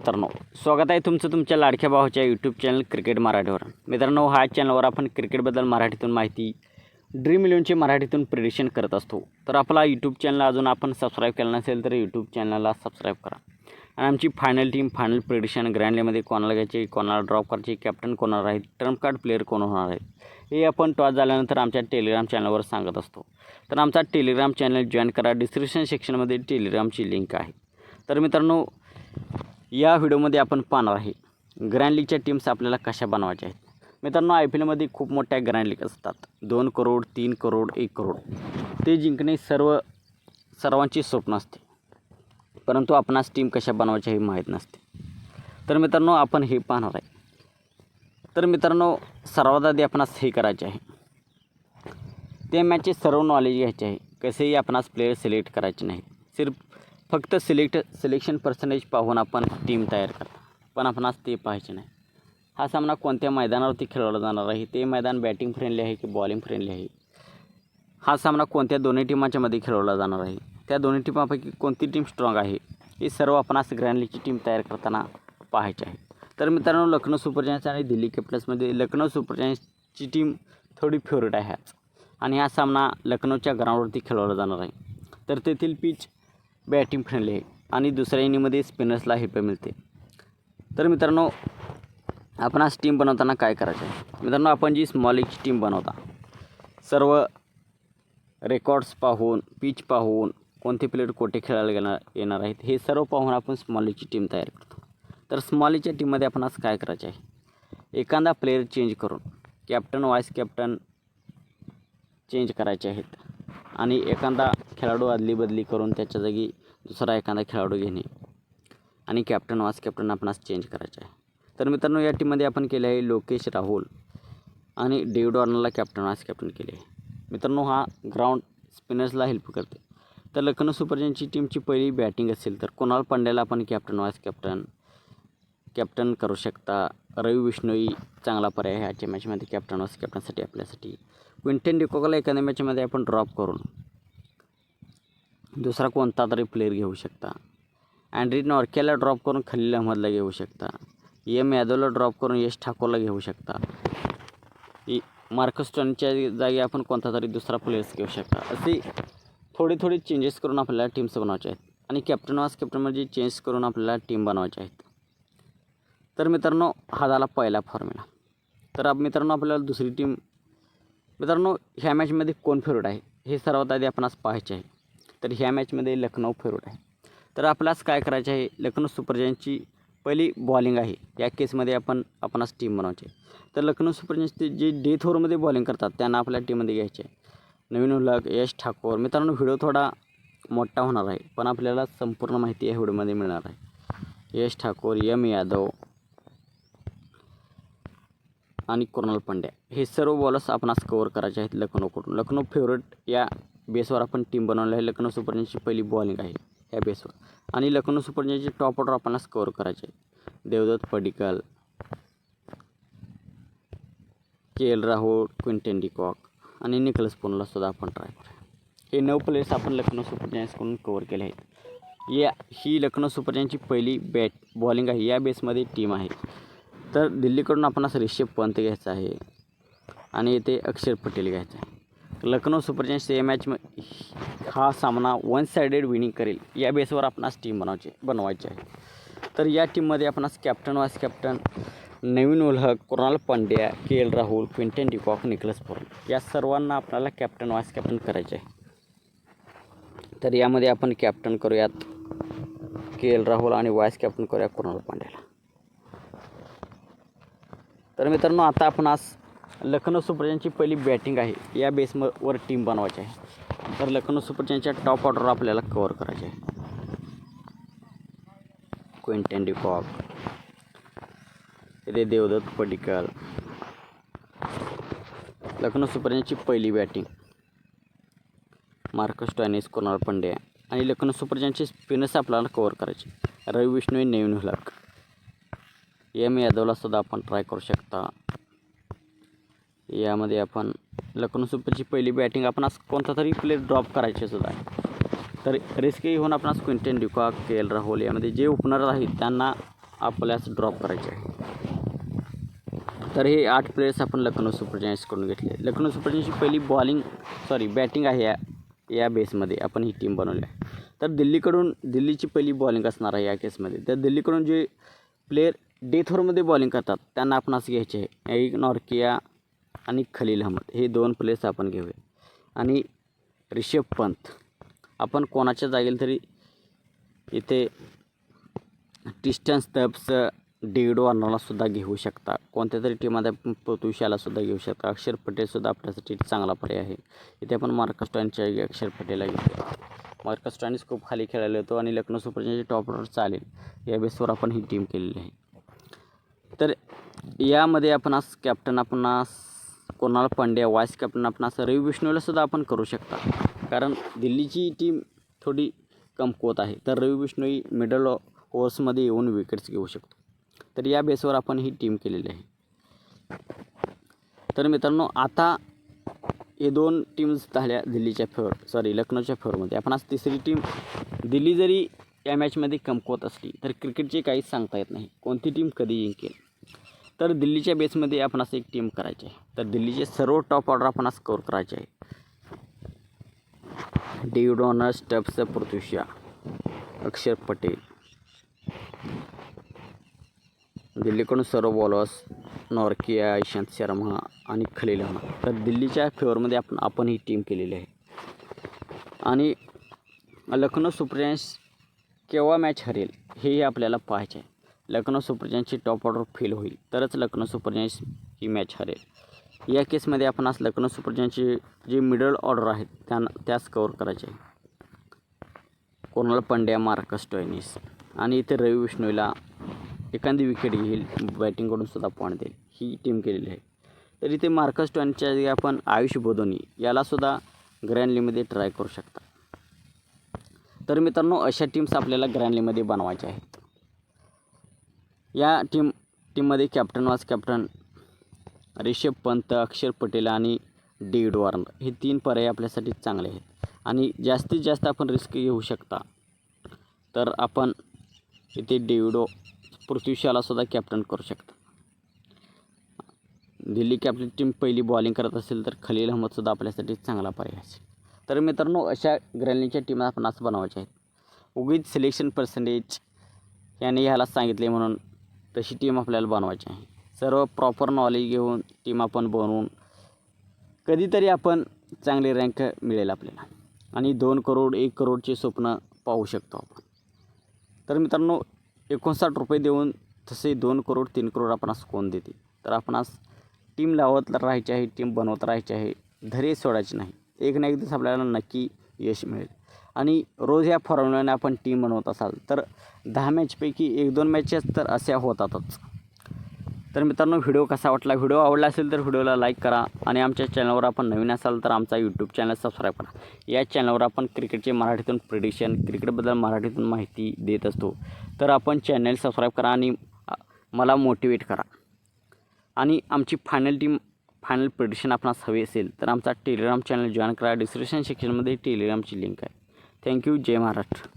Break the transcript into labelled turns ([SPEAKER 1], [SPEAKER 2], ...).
[SPEAKER 1] मित्रांनो स्वागत आहे तुमचं तुमच्या लाडक्या भावाच्या यूट्यूब चॅनल क्रिकेट मराठीवर. मित्रांनो हा चॅनलवर आपण क्रिकेटबद्दल मराठीतून माहिती ड्रीम इलेवनचे मराठीतून प्रिडिक्शन करत असतो. तर आपला यूट्यूब चॅनल अजून आपण सबस्क्राईब केला नसेल तर यूट्यूब चॅनलला सबस्क्राईब करा. आणि आमची फायनल टीम फायनल प्रिडिक्शन ग्रँडलीमध्ये कोणाला घ्यायची कोणाला ड्रॉप करायची कॅप्टन कोणाला आहे ट्रम्प कार्ड प्लेअर कोण होणार आहे हे आपण टॉस झाल्यानंतर आमच्या टेलिग्राम चॅनलवर सांगत असतो. तर आमचा टेलिग्राम चॅनल जॉईन करा. डिस्क्रिप्शन सेक्शनमध्ये टेलिग्रामची लिंक आहे. तर मित्रांनो या व्हिडिओमध्ये आपण पाहणार आहे ग्रँड लीगच्या टीम्स आपल्याला कशा बनवायच्या आहेत. मित्रांनो आय पी एलमध्ये खूप मोठ्या ग्रँड लीग असतात. दोन करोड तीन करोड एक करोड. ते जिंकणे सर्व सर्वांची स्वप्न असते. परंतु आपणास टीम कशा बनवायच्या हे माहीत नसते. तर मित्रांनो आपण हे पाहणार आहे. तर मित्रांनो सर्वात आधी आपणास हे करायचे आहे. ते मॅचचे सर्व नॉलेज घ्यायचे आहे. कसेही आपणास प्लेयर सिलेक्ट करायचे नाही सिर्फ फक्त सिलेक्ट सिलेक्शन पर्सेंटेज पाहून आपण टीम तयार करता पण आपणास ते पाहायचे नाही. हा सामना कोणत्या मैदानावरती खेळवला जाणार आहे? ते मैदान बॅटिंग फ्रेंडली आहे की बॉलिंग फ्रेंडली आहे? हा सामना कोणत्या दोन्ही टीमांच्या मध्ये खेळवला जाणार आहे? त्या दोन्ही टीमापैकी कोणती टीम स्ट्रॉंग आहे? हे सर्व आपणास ग्रँडलीची टीम तयार करताना पाहायचे आहे. तर मित्रांनो लखनौ सुपर जायन्स आणि दिल्ली कॅपिटल्समध्ये लखनौ सुपर जायन्सची टीम थोडी फेवरेट आहे. आणि हा सामना लखनौच्या ग्राउंडवरती खेळवला जाणार आहे. तर तेथील पिच बॅटिंग फ्रेंडली आहे आणि दुसऱ्या इनिंगमध्ये स्पिनर्सला हेल्प मिळते. तर मित्रांनो आपण आज टीम बनवताना काय करायचं आहे? मित्रांनो आपण जी स्मॉल लीगची टीम बनवता सर्व रेकॉर्ड्स पाहून पिच पाहून कोणते प्लेयर कोठे खेळायला गेणार येणार आहेत हे सर्व पाहून आपण स्मॉल एजची टीम तयार करतो. तर स्मॉल एजच्या टीममध्ये आपण आज काय करायचं आहे? एखादा प्लेयर चेंज करून कॅप्टन वाईस कॅप्टन चेंज करायचे आहेत. आणि एखादा खेळाडू अदली बदली करून त्याच्या जागी दुसरा एखादा खेळाडू घेणे. आणि कॅप्टन वास कॅप्टन आपणास चेंज करायचे आहे. तर मित्रांनो या टीममध्ये आपण केले आहे लोकेश राहुल आणि डेव्हिड वॉर्नरला कॅप्टन वास कॅप्टन केले आहे. मित्रांनो हा ग्राउंड स्पिनर्सला हेल्प करते. तर लखनौ सुपर टीमची पहिली बॅटिंग असेल तर कुणाल पांड्याला आपण कॅप्टन वाईस कॅप्टन कॅप्टन करू शकता? रवी विष्णोई चांगला पर्याय आहे. आजच्या मॅचमध्ये कॅप्टन वाईस कॅप्टनसाठी आपल्यासाठी. क्विंटन डिकोकला एखाद्या मॅचमध्ये आपण ड्रॉप करून दुसरा कोणता तरी प्लेअर घेऊ शकता. अँड्री नॉर्केला ड्रॉप करून खलील अहमदला घेऊ शकता. एम यादवला ड्रॉप करून यश ठाकूरला घेऊ शकता. इ मार्कस टनच्या जागी आपण कोणता तरी दुसरा प्लेयर्स घेऊ शकता. असे थोडे थोडे चेंजेस करून आपल्याला टीम्स बनवायचे आहेत. आणि कॅप्टन वास कॅप्टनमध्ये चेंज करून आपल्याला टीम बनवायचे आहेत. तर मित्रांनो हा झाला पहिला फॉर्म्युला तर आप मित्रांनो आपल्याला दुसरी टीम मित्रांनो ह्या मॅचमध्ये कोण फेवरेट आहे? हे सर्वात आधी आपणास पाहायचे आहे. तर ह्या मॅचमध्ये लखनौ फेवरेट आहे. तर आपल्यास काय करायचं आहे? लखनौ सुपर जायंटची पहिली बॉलिंग आहे. या केसमध्ये आपण आपणास टीम बनवायची आहे. तर लखनौ सुपर जायंट्सचे जे डेथ ओव्हरमध्ये बॉलिंग करतात त्यांना आपल्या टीममध्ये घ्यायचे आहे. नवीन उलक यश ठाकूर. मित्रांनो व्हिडिओ थोडा मोठा होणार आहे पण आपल्याला संपूर्ण माहिती या व्हिडिओमध्ये मिळणार आहे. यश ठाकूर यम यादव आणि कुणाल पांड्या. हे सर्व बॉलर्स आपणास कवर करायचे आहेत लखनौकडून. लखनौ फेवरेट या बेसवर आपण टीम बनवली आहे. लखनौ सुपर जायंट्सची पहिली बॉलिंग आहे या बेसवर. आणि लखनौ सुपर जायंट्सचे टॉप ऑर्डर आपल्याला स्कोअर करायचे Devdutt Padikkal K L Rahul Quinton de Kock आणि निकलस पोनला सुद्धा आपण ट्राय करूया. हे नऊ प्लेयर्स आपण लखनौ सुपर जायंट्सकडून कवर केले आहेत. या ही लखनौ सुपर जायंट्सची पहिली बॅट बॉलिंग आहे. या बेसमध्ये टीम आहे. तर दिल्लीकडून आपणास रिषभ पंत घ्यायचा आहे. आणि येथे अक्षर पटेल घ्यायचा आहे. लखनौ सुपर जायंट्स या मॅच हा सामना वन सायडेड विनिंग करेल. या बेसवर आपणास टीम बनवायची बनवायची आहे. तर या टीममध्ये आपणास captain vice captain Naveen ul Haq Krunal Pandya K L Rahul Quinton de Kock Nicholas Pooran या सर्वांना आपल्याला कॅप्टन वाईस कॅप्टन करायचे आहे. तर यामध्ये आपण कॅप्टन करूयात के एल राहुल आणि वाईस कॅप्टन करूया कुणाल पांड्याला. तर मित्रांनो आता आपण आज लखनौ सुपर पहिली बॅटिंग आहे. या बेसवर टीम बनवायची आहे. तर लखनौ सुपर टॉप ऑर्डर आपल्याला कवर करायचे आहे. क्विंटन डिकॉक रे देवदत्त पडिकल लखनौ सुपर पहिली batting Marcus Stoinis Krunal Pandya. आणि लखनौ सुपर जायंट्सचे स्पिनर्स आपल्याला कवर करायचे रवी विष्णू नवीन हुलक. एम यादवला सुद्धा आपण ट्राय करू शकता. यामध्ये आपण लखनौ सुपरची पहिली बॅटिंग आपण आज कोणता तरी प्लेअर ड्रॉप करायचे सुद्धा आहे. तर रिस्की होऊन आपण आज Quinton de Kock K L Rahul यामध्ये जे ओपनर आहेत त्यांना आपल्यास ड्रॉप करायचे आहे. तर हे आठ प्लेयर्स आपण लखनौ सुपर करून घेतले. लखनौ सुपर जायंट्सची पहिली बॉलिंग सॉरी बॅटिंग आहे या या बेसमध्ये आपण ही टीम बनवली आहे. तर दिल्लीकडून दिल्लीची पहिली बॉलिंग असणार आहे या केसमध्ये तर दिल्लीकडून जे प्लेयर डेथ ओव्हरमध्ये बॉलिंग करतात त्यांना आपण असं घ्यायचे आहे. एक नॉर्किया आणि खलील अहमद. हे दोन प्लेयर्स आपण घेऊया. आणि रिषभ पंत. आपण कोणाच्या जागेल तरी इथे डिस्टन्स स्टब्स डेविड वॉर्नरला सुद्धा घेऊ शकता. कोणत्या तरी टीममध्ये आपण पृथ्वीशाला घेऊ शकता. अक्षर पटेलसुद्धा आपल्यासाठी चांगला पर्याय आहे. इथे आपण मार्कस स्टॉनच्या अक्षर पटेलला घेतो मार्कस खूप खाली खेळायला येतो आणि लखनौ सुपर टॉप ऑर्डर चालेल. या बेसवर आपण ही टीम केलेली आहे. तर यामध्ये आपण आज कॅप्टन आपण आज कोणाला पांड्या वाईस कॅप्टन आपण असं रवी विष्णूला सुद्धा आपण करू शकता. कारण दिल्लीची टीम थोडी कमकुवत आहे. तर रवी विष्णू ही मिडल ओव्हर्समध्ये येऊन विकेट्स घेऊ शकतो. तर या बेसवर आपण ही टीम केलेली आहे. तर मित्रांनो आता हे दोन टीम्स झाल्या दिल्लीच्या फेवर सॉरी लखनौच्या फेवरमध्ये आपण आज तिसरी टीम दिल्ली जरी या मॅचमध्ये कमकुवत असली तर क्रिकेटचे काहीच सांगता येत नाही. कोणती टीम कधी जिंकेल? तर दिल्लीच्या बेसमध्ये आपण असं एक टीम करायची आहे. तर दिल्लीचे सर्व टॉप ऑर्डर आपण स्कोर करायचे आहे. डेव्हिड ऑनर स्टब्स पृथ्वीशा अक्षर पटेल. दिल्लीकडून सर्व बॉलर्स नॉर्किया इशांत शर्मा आणि खलील अहमद. तर दिल्लीच्या फेवरमध्ये आपण आपण ही टीम केलेली आहे. आणि लखनौ सुपर केव्हा मॅच हरेल हेही आपल्याला पाहायचे आहे. लखनौ सुपर जायंट्सची टॉप ऑर्डर फेल होईल. तरच लखनौ सुपर जायंट्स ही मॅच हरेल. या केसमध्ये आपण आज लखनौ सुपर जायंट्सचे जी मिडल ऑर्डर आहेत त्यांना त्यास कवर करायचे आहे. कोणाला पंड्या मार्कस टॉयनिस आणि इथे रवी विष्णूला एखादी विकेट घेईल बॅटिंगकडून सुद्धा पॉईंट देईल. ही टीम केलेली आहे. तर इथे मार्कस टॉयनच्या जागी आपण आयुष बोधोनी यालासुद्धा ग्रँडलीमध्ये ट्राय करू शकता. तर मित्रांनो अशा टीम्स आपल्याला ग्रँडलीमध्ये बनवायच्या आहेत. या टीम टीममध्ये कॅप्टन वाज कॅप्टन रिषभ पंत अक्षर पटेल आणि डेविड वॉर्नर हे तीन पर्याय आपल्यासाठी चांगले आहेत. आणि जास्तीत जास्त आपण रिस्क घेऊ शकता. तर आपण इथे डेविडो पृथ्वी सुद्धा कॅप्टन करू शकता. दिल्ली कॅप्टन टीम पहिली बॉलिंग करत असेल तर खलील अहमदसुद्धा आपल्यासाठी चांगला पर्याय असेल तर मित्रांनो अशा ग्रॅलीच्या टीम आपण असं बनवायच्या आहेत. उगीच सिलेक्शन पर्सेंटेज याने ह्याला सांगितले म्हणून तशी टीम आपल्याला बनवायची आहे. सर्व प्रॉपर नॉलेज घेऊन टीम आपण बनवून कधीतरी आपण चांगली रँक मिळेल आपल्याला. आणि दोन करोड एक करोडचे स्वप्न पाहू शकतो आपण. तर मित्रांनो एकोणसाठ रुपये देऊन तसे दोन करोड तीन करोड आपणास कोण देते तर आपणास टीम लावत राहायची आहे टीम बनवत राहायची आहे. धैर्य सोडायचे नाही. एक ना एक दिवस आपल्याला नक्की यश मिळेल. आणि रोज या फॉर्म्युल्याने आपण टीम बनवत असाल. तर दहा मॅचपैकी एक दोन मॅचेस तर अशा होतातच. तर मित्रांनो व्हिडिओ कसा वाटला? व्हिडिओ आवडला असेल तर व्हिडिओला लाईक करा आणि आमच्या चॅनलवर आपण नवीन असाल तर आमचा यूट्यूब चॅनल सबस्क्राईब करा. या चॅनलवर आपण क्रिकेटचे मराठीतून प्रिडिक्शन क्रिकेटबद्दल मराठीतून माहिती देत असतो. तर आपण चॅनल सबस्क्राईब करा आणि मला मोटिवेट करा. आणि आमची फायनल टीम फायनल प्रिडिक्शन आपणास हवी असेल तर आमचा टेलिग्राम चॅनल जॉईन करा. डिस्क्रिप्शन सेक्शनमध्ये टेलिग्रामची लिंक आहे. थँक्यू जय महाराष्ट्र.